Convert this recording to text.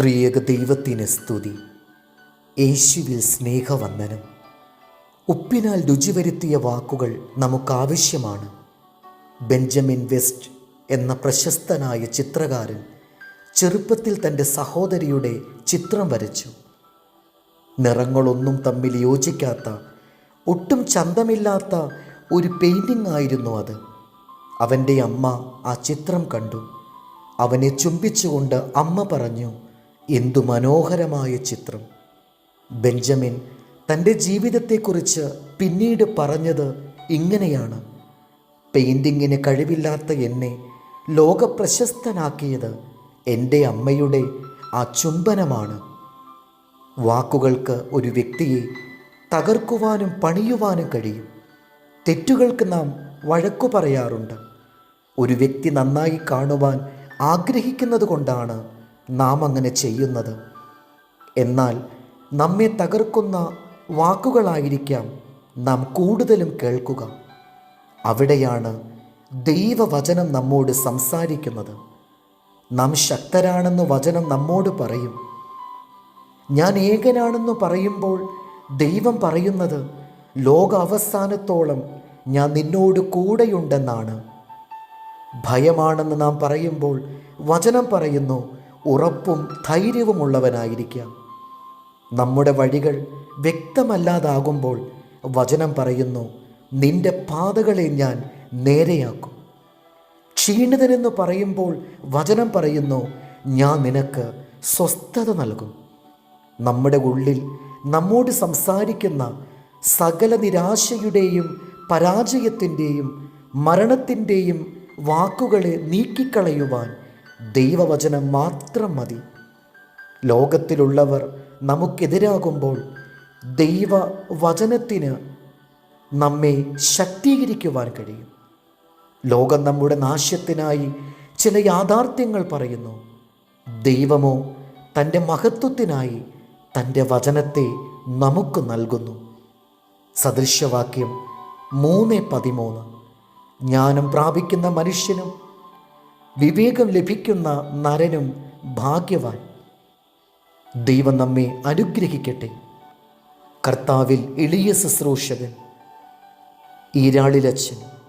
ത്രിയേക ദൈവത്തിന് സ്തുതി. യേശുവിൽ സ്നേഹവന്ദനം. ഉപ്പിനാൽ രുചി വരുത്തിയ വാക്കുകൾ നമുക്കാവശ്യമാണ്. ബെഞ്ചമിൻ വെസ്റ്റ് എന്ന പ്രശസ്തനായ ചിത്രകാരൻ ചെറുപ്പത്തിൽ തന്റെ സഹോദരിയുടെ ചിത്രം വരച്ചു. നിറങ്ങളൊന്നും തമ്മിൽ യോജിക്കാത്ത ഒട്ടും ചന്തമില്ലാത്ത ഒരു പെയിന്റിംഗ് ആയിരുന്നു അത്. അവന്റെ അമ്മ ആ ചിത്രം കണ്ടു. അവനെ ചുംബിച്ചുകൊണ്ട് അമ്മ പറഞ്ഞു എന്തു മനോഹരമായ ചിത്രം. ബെഞ്ചമിൻ തന്റെ ജീവിതത്തെക്കുറിച്ച് പിന്നീട് പറഞ്ഞത് ഇങ്ങനെയാണ്. പെയിന്റിങ്ങിന് കഴിവില്ലാത്ത എന്നെ ലോകപ്രശസ്തനാക്കിയത് എന്റെ അമ്മയുടെ ആ ചുംബനമാണ്. വാക്കുകൾക്ക് ഒരു വ്യക്തിയെ തകർക്കുവാനും പണിയുവാനും കഴിയും. തെറ്റുകൾക്ക് നാം വഴക്കു പറയാറുണ്ട്. ഒരു വ്യക്തി നന്നായി കാണുവാൻ ആഗ്രഹിക്കുന്നത് കൊണ്ടാണ് നാം അങ്ങനെ ചെയ്യുന്നത്. എന്നാൽ നമ്മെ തകർക്കുന്ന വാക്കുകളായിരിക്കാം നാം കൂടുതലും കേൾക്കുക. അവിടെയാണ് ദൈവവചനം നമ്മോട് സംസാരിക്കുന്നത്. നാം ശക്തരാണെന്ന് വചനം നമ്മോട് പറയും. ഞാൻ ഏകനാണെന്ന് പറയുമ്പോൾ ദൈവം പറയുന്നത് ലോക അവസാനത്തോളം ഞാൻ നിന്നോട് കൂടെയുണ്ടെന്നാണ്. ഭയമാണെന്ന് നാം പറയുമ്പോൾ വചനം പറയുന്നു ഉറപ്പും ധൈര്യവുമുള്ളവനായിരിക്കാം. നമ്മുടെ വഴികൾ വ്യക്തമല്ലാതാകുമ്പോൾ വചനം പറയുന്നു നിന്റെ പാതകളെ ഞാൻ നേരെയാക്കും. ക്ഷീണിതനെന്ന് പറയുമ്പോൾ വചനം പറയുന്നു ഞാൻ നിനക്ക് സ്വസ്ഥത നൽകും. നമ്മുടെ ഉള്ളിൽ നമ്മോട് സംസാരിക്കുന്ന സകല നിരാശയുടെയും പരാജയത്തിന്റെയും മരണത്തിന്റെയും വാക്കുകളെ നീക്കിക്കളയുവാൻ ദൈവവചനം മാത്രം മതി. ലോകത്തിലുള്ളവർ നമുക്കെതിരാകുമ്പോൾ ദൈവവചനത്തിന് നമ്മെ ശക്തീകരിക്കുവാൻ കഴിയും. ലോകം നമ്മുടെ നാശ്യത്തിനായി ചില യാഥാർത്ഥ്യങ്ങൾ പറയുന്നു. ദൈവമോ തന്റെ മഹത്വത്തിനായി തന്റെ വചനത്തെ നമുക്ക് നൽകുന്നു. സദൃശ്യവാക്യം മൂന്ന് പതിമൂന്ന്. ജ്ഞാനം പ്രാപിക്കുന്ന മനുഷ്യനും വിവേകം ലഭിക്കുന്ന നരനും ഭാഗ്യവാൻ. ദൈവം നമ്മെ അനുഗ്രഹിക്കട്ടെ. കർത്താവിൽ എളിയ ശുശ്രൂഷകൻ ഈരാളിലച്ചൻ